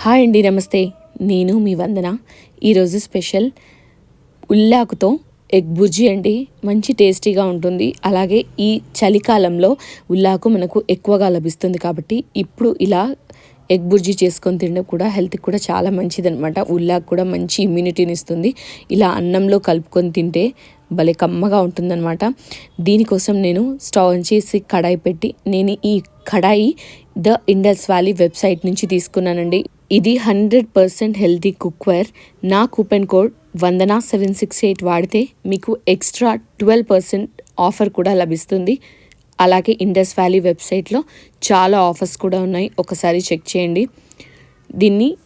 Hi అండి నమస్తే. నేను మీ వందన. ఈరోజు స్పెషల్ ఉల్లాకుతో ఎగ్ బుర్జీ అండి. మంచి టేస్టీగా ఉంటుంది. అలాగే ఈ చలికాలంలో ఉల్లాకు మనకు ఎక్కువగా లభిస్తుంది కాబట్టి ఇప్పుడు ఇలా ఎగ్ బుర్జీ చేసుకొని తినడం కూడా హెల్త్కి కూడా చాలా మంచిదనమాట ఉల్లాకు కూడా మంచి ఇమ్యూనిటీని ఇస్తుంది. ఇలా అన్నంలో కలుపుకొని తింటే భలే కమ్మగా ఉంటుందన్నమాట. దీనికోసం నేను స్టవ్ చేసి కడాయి పెట్టి నేను ఈ kadai the Indus Valley website నుంచి తీసుకున్నానండి. ఇది హండ్రెడ్ పర్సెంట్ హెల్తీ కుక్వేర్. నా coupon code Vandana seven six eight వాడితే మీకు ఎక్స్ట్రా ట్వెల్వ్ పర్సెంట్ ఆఫర్ కూడా లభిస్తుంది. అలాగే ఇండస్ వ్యాలీ వెబ్సైట్లో చాలా ఆఫర్స్ కూడా ఉన్నాయి. ఒకసారి చెక్ చేయండి. దీన్ని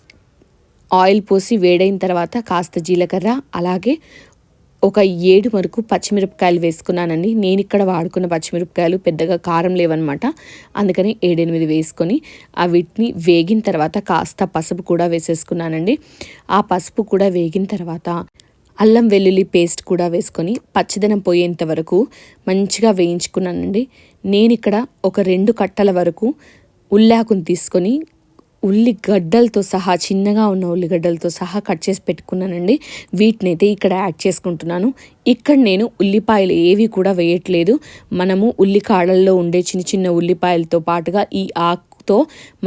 ఆయిల్ పోసి వేడైన తర్వాత కాస్త జీలకర్ర అలాగే ఒక ఏడు వరకు పచ్చిమిరపకాయలు వేసుకున్నానండి. నేను ఇక్కడ వాడుకున్న పచ్చిమిరపకాయలు పెద్దగా కారం లేవన్నమాట అందుకని ఏడెనిమిది వేసుకొని ఆ వీటిని వేగిన తర్వాత కాస్త పసుపు కూడా వేసేసుకున్నానండి. ఆ పసుపు కూడా వేగిన తర్వాత అల్లం వెల్లుల్లి పేస్ట్ కూడా వేసుకొని పచ్చిదనం పోయేంత వరకు మంచిగా వేయించుకున్నానండి. నేను ఇక్కడ ఒక రెండు కట్టల వరకు ఉల్లాకుని తీసుకొని ఉల్లిగడ్డలతో సహా చిన్నగా ఉన్న ఉల్లిగడ్డలతో సహా కట్ చేసి పెట్టుకున్నానండి. వీటిని అయితే ఇక్కడ యాడ్ చేసుకుంటున్నాను. ఇక్కడ నేను ఉల్లిపాయలు ఏవి కూడా వేయట్లేదు. మనము ఉల్లికాడల్లో ఉండే చిన్న చిన్న ఉల్లిపాయలతో పాటుగా ఈ ఆకుతో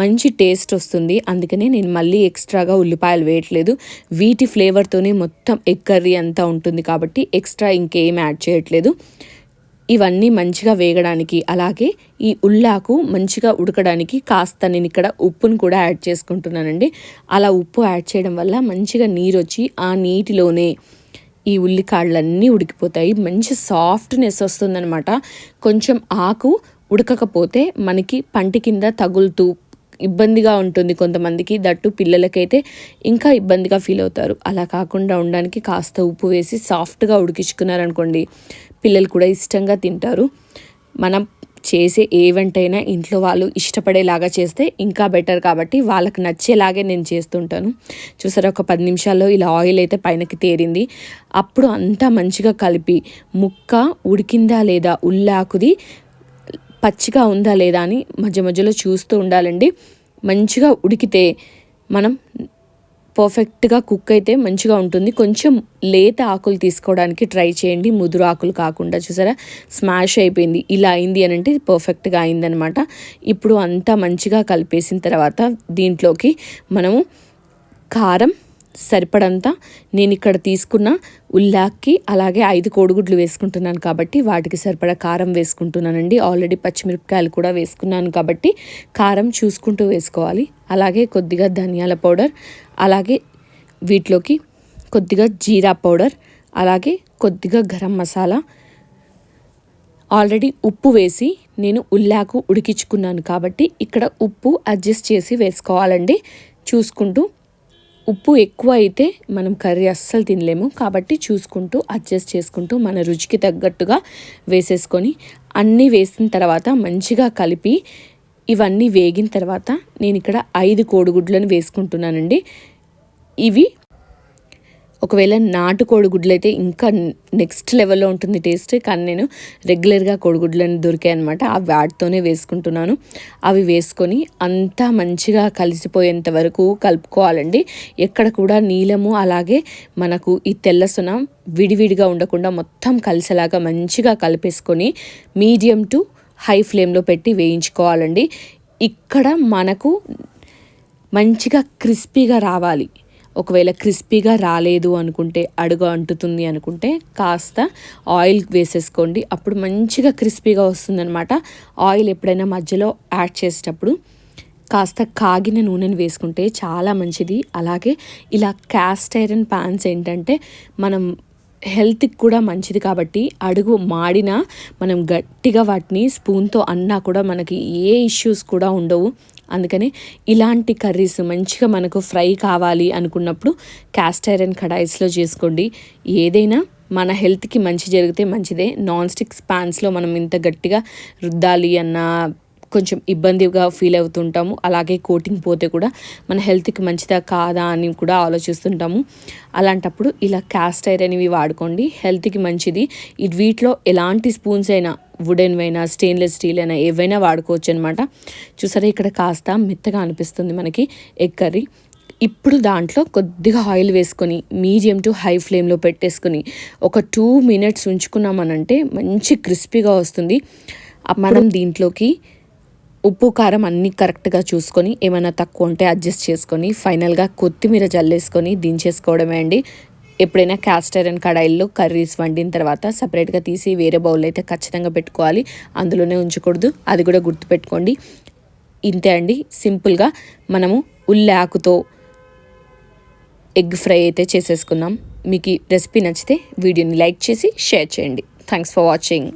మంచి టేస్ట్ వస్తుంది. అందుకనే నేను మళ్ళీ ఎక్స్ట్రాగా ఉల్లిపాయలు వేయట్లేదు. వీటి ఫ్లేవర్తోనే మొత్తం ఎగ్ కర్రీ అంతా ఉంటుంది కాబట్టి ఎక్స్ట్రా ఇంకేం యాడ్ చేయట్లేదు. ఇవన్నీ మంచిగా వేగడానికి అలాగే ఈ ఉల్లాకు మంచిగా ఉడకడానికి కాస్త నేను ఇక్కడ ఉప్పును కూడా యాడ్ చేసుకుంటున్నానండి. అలా ఉప్పు యాడ్ చేయడం వల్ల మంచిగా నీరు వచ్చి ఆ నీటిలోనే ఈ ఉల్లికాళ్ళన్నీ ఉడికిపోతాయి. మంచి సాఫ్ట్నెస్ వస్తుందనమాట కొంచెం ఆకు ఉడకకపోతే మనకి పంటి కింద తగులుతూ ఇబ్బందిగా ఉంటుంది కొంతమందికి దట్టు పిల్లలకైతే ఇంకా ఇబ్బందిగా ఫీల్ అవుతారు. అలా కాకుండా ఉండడానికి కాస్త ఉప్పు వేసి సాఫ్ట్గా ఉడికించుకున్నారనుకోండి పిల్లలు కూడా ఇష్టంగా తింటారు. మనం చేసే ఏ వంటైనా ఇంట్లో వాళ్ళు ఇష్టపడేలాగా చేస్తే ఇంకా బెటర్ కాబట్టి వాళ్ళకి నచ్చేలాగే నేను చేస్తుంటాను. చూసారా ఒక పది నిమిషాల్లో ఇలా ఆయిల్ అయితే పైనకి తేరింది. అప్పుడు అంతా మంచిగా కలిపి ముక్క ఉడికిందా లేదా ఉల్లాకుది పచ్చిగా ఉందా లేదా అని మధ్య మధ్యలో చూస్తూ ఉండాలండి. మంచిగా ఉడికితే మనం పర్ఫెక్ట్గా కుక్ అయితే మంచిగా ఉంటుంది. కొంచెం లేత ఆకులు తీసుకోవడానికి ట్రై చేయండి. ముదురు ఆకులు కాకుండా చూసారా? స్మాష్ అయిపోయింది. ఇలా అయింది అని అంటే పర్ఫెక్ట్గా అయిందనమాట ఇప్పుడు అంతా మంచిగా కలిపేసిన తర్వాత దీంట్లోకి మనము కారం సరిపడంత నేను ఇక్కడ తీసుకున్న ఉల్లాక్కి అలాగే ఐదు కోడిగుడ్లు వేసుకుంటున్నాను కాబట్టి వాటికి సరిపడా కారం వేసుకుంటున్నానండి. ఆల్రెడీ పచ్చిమిరపకాయలు కూడా వేసుకున్నాను కాబట్టి కారం చూసుకుంటూ వేసుకోవాలి. అలాగే కొద్దిగా ధనియాల పౌడర్ అలాగే వీటిలోకి కొద్దిగా జీరా పౌడర్ అలాగే కొద్దిగా గరం మసాలా ఆల్రెడీ ఉప్పు వేసి నేను ఉల్లాకు ఉడికించుకున్నాను కాబట్టి ఇక్కడ ఉప్పు అడ్జస్ట్ చేసి వేసుకోవాలండి. చూసుకుంటూ ఉప్పు ఎక్కువ అయితే మనం కర్రీ అస్సలు తినలేము. కాబట్టి చూసుకుంటూ అడ్జస్ట్ చేసుకుంటూ మన రుచికి తగ్గట్టుగా వేసేసుకొని అన్నీ వేసిన తర్వాత మంచిగా కలిపి ఇవన్నీ వేగిన తర్వాత నేను ఇక్కడ ఐదు కోడిగుడ్లను వేసుకుంటున్నానండి. ఇవి ఒకవేళ నాటు కోడిగుడ్లు అయితే ఇంకా నెక్స్ట్ లెవెల్లో ఉంటుంది టేస్ట్ కానీ నేను రెగ్యులర్గా కోడిగుడ్లను దొరికాయి అనమాట ఆ వాటితోనే వేసుకుంటున్నాను. అవి వేసుకొని అంతా మంచిగా కలిసిపోయేంత వరకు కలుపుకోవాలండి. ఎక్కడ కూడా నీలము అలాగే మనకు ఈ తెల్లసున విడివిడిగా ఉండకుండా మొత్తం కలిసేలాగా మంచిగా కలిపేసుకొని మీడియం టు హై ఫ్లేమ్లో పెట్టి వేయించుకోవాలండి. ఇక్కడ మనకు మంచిగా క్రిస్పీగా రావాలి. ఒకవేళ క్రిస్పీగా రాలేదు అనుకుంటే అడుగు అంటుతుంది అనుకుంటే కాస్త ఆయిల్ వేసేసుకోండి. అప్పుడు మంచిగా క్రిస్పీగా వస్తుందనమాట ఆయిల్ ఎప్పుడైనా మధ్యలో యాడ్ చేసేటప్పుడు కాస్త కాగిన నూనెను వేసుకుంటే చాలా మంచిది. అలాగే ఇలా క్యాస్ట్ ఐరన్ ప్యాన్స్ ఏంటంటే మనం హెల్త్కి కూడా మంచిది కాబట్టి అడుగు మాడినా మనం గట్టిగా వాటిని స్పూన్తో అన్నా కూడా మనకి ఏ ఇష్యూస్ కూడా ఉండవు. అందుకని ఇలాంటి కర్రీస్ మంచిగా మనకు ఫ్రై కావాలి అనుకున్నప్పుడు క్యాస్ట్ ఐరన్ కడాయిస్లో చేసుకోండి. ఏదైనా మన హెల్త్కి మంచి జరిగితే మంచిదే. నాన్ స్టిక్ స్పాన్స్లో మనం ఇంత గట్టిగా రుద్దాలి అన్న కొంచెం ఇబ్బందిగా ఫీల్ అవుతుంటాము. అలాగే కోటింగ్ పోతే కూడా మన హెల్త్కి మంచిదా కాదా అని కూడా ఆలోచిస్తుంటాము. అలాంటప్పుడు ఇలా క్యాస్ట్ ఐరన్ ఇవి వాడుకోండి. హెల్త్కి మంచిది. ఇది వీటిలో ఎలాంటి స్పూన్స్ అయినా వుడెన్ అయినా స్టెయిన్లెస్ స్టీల్ అయినా ఏవైనా వాడుకోవచ్చు అనమాట చూసారా ఇక్కడ కాస్త మెత్తగా అనిపిస్తుంది మనకి ఎగ్ కర్రీ. ఇప్పుడు దాంట్లో కొద్దిగా ఆయిల్ వేసుకొని మీడియం టు హై ఫ్లేమ్లో పెట్టేసుకొని ఒక టూ మినిట్స్ ఉంచుకున్నామనంటే మంచి క్రిస్పీగా వస్తుంది. మనం దీంట్లోకి ఉప్పు కారం అన్నీ కరెక్ట్గా చూసుకొని ఏమైనా తక్కువ ఉంటే అడ్జస్ట్ చేసుకొని ఫైనల్గా కొత్తిమీర జల్లేసుకొని దించేసుకోవడమే అండి. ఎప్పుడైనా క్యాస్ట్ ఐరన్ కడాయిల్లో కర్రీస్ వండిన తర్వాత సపరేట్గా తీసి వేరే బౌల్ అయితే ఖచ్చితంగా పెట్టుకోవాలి. అందులోనే ఉంచకూడదు. అది కూడా గుర్తుపెట్టుకోండి. ఇంతే అండి. సింపుల్గా మనము ఉల్లాకుతో ఎగ్ ఫ్రై అయితే చేసేసుకున్నాం. మీకు ఈ రెసిపీ నచ్చితే వీడియోని లైక్ చేసి షేర్ చేయండి. Thanks for watching.